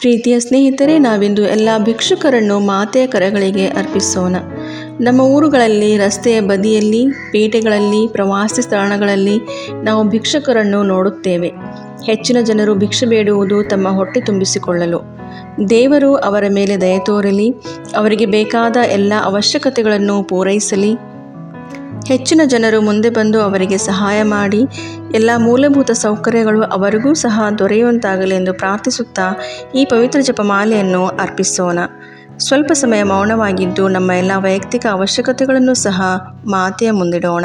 ಪ್ರೀತಿಯ ಸ್ನೇಹಿತರೆ, ನಾವಿಂದು ಎಲ್ಲ ಭಿಕ್ಷುಕರನ್ನು ಮಾತೆಯ ಕರಗಳಿಗೆ ಅರ್ಪಿಸೋಣ. ನಮ್ಮ ಊರುಗಳಲ್ಲಿ, ರಸ್ತೆಯ ಬದಿಯಲ್ಲಿ, ಪೇಟೆಗಳಲ್ಲಿ, ಪ್ರವಾಸಿ ಸ್ಥಳಗಳಲ್ಲಿ ನಾವು ಭಿಕ್ಷಕರನ್ನು ನೋಡುತ್ತೇವೆ. ಹೆಚ್ಚಿನ ಜನರು ಭಿಕ್ಷೆ ಬೇಡುವುದು ತಮ್ಮ ಹೊಟ್ಟೆ ತುಂಬಿಸಿಕೊಳ್ಳಲು. ದೇವರು ಅವರ ಮೇಲೆ ದಯ ತೋರಲಿ, ಅವರಿಗೆ ಬೇಕಾದ ಎಲ್ಲ ಅವಶ್ಯಕತೆಗಳನ್ನು ಪೂರೈಸಲಿ. ಹೆಚ್ಚಿನ ಜನರು ಮುಂದೆ ಬಂದು ಅವರಿಗೆ ಸಹಾಯ ಮಾಡಿ ಎಲ್ಲ ಮೂಲಭೂತ ಸೌಕರ್ಯಗಳು ಅವರಿಗೂ ಸಹ ದೊರೆಯುವಂತಾಗಲಿ ಎಂದು ಪ್ರಾರ್ಥಿಸುತ್ತಾ ಈ ಪವಿತ್ರ ಜಪಮಾಲೆಯನ್ನು ಅರ್ಪಿಸೋಣ. ಸ್ವಲ್ಪ ಸಮಯ ಮೌನವಾಗಿದ್ದು ನಮ್ಮ ಎಲ್ಲ ವೈಯಕ್ತಿಕ ಅವಶ್ಯಕತೆಗಳನ್ನು ಸಹ ಮಾತೆಯ ಮುಂದಿಡೋಣ.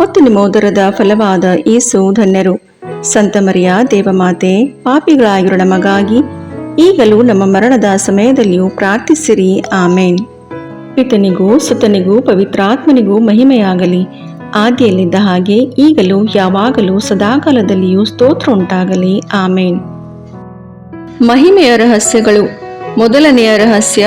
ಮತ್ತು ನಿಮ್ಮ ಉದರದ ಫಲವಾದ ಯೇಸು ಧನ್ಯರು. ಸಂತ ಮರಿಯ ದೇವಮಾತೆ, ಪಾಪಿಗಳಾಗಿರೋ ನಮಗಾಗಿ ಈಗಲೂ ನಮ್ಮ ಮರಣದ ಸಮಯದಲ್ಲಿಯೂ ಪ್ರಾರ್ಥಿಸಿರಿ. ಆಮೇನ್. ಪಿತನಿಗೂ, ಸುತನಿಗೂ, ಪವಿತ್ರಾತ್ಮನಿಗೂ ಮಹಿಮೆಯಾಗಲಿ. ಆದಿಯಲ್ಲಿದ್ದ ಹಾಗೆ ಈಗಲೂ, ಯಾವಾಗಲೂ, ಸದಾಕಾಲದಲ್ಲಿಯೂ ಸ್ತೋತ್ರ ಉಂಟಾಗಲಿ. ಆಮೇನ್. ಮಹಿಮೆಯ ರಹಸ್ಯಗಳು. ಮೊದಲನೆಯ ರಹಸ್ಯ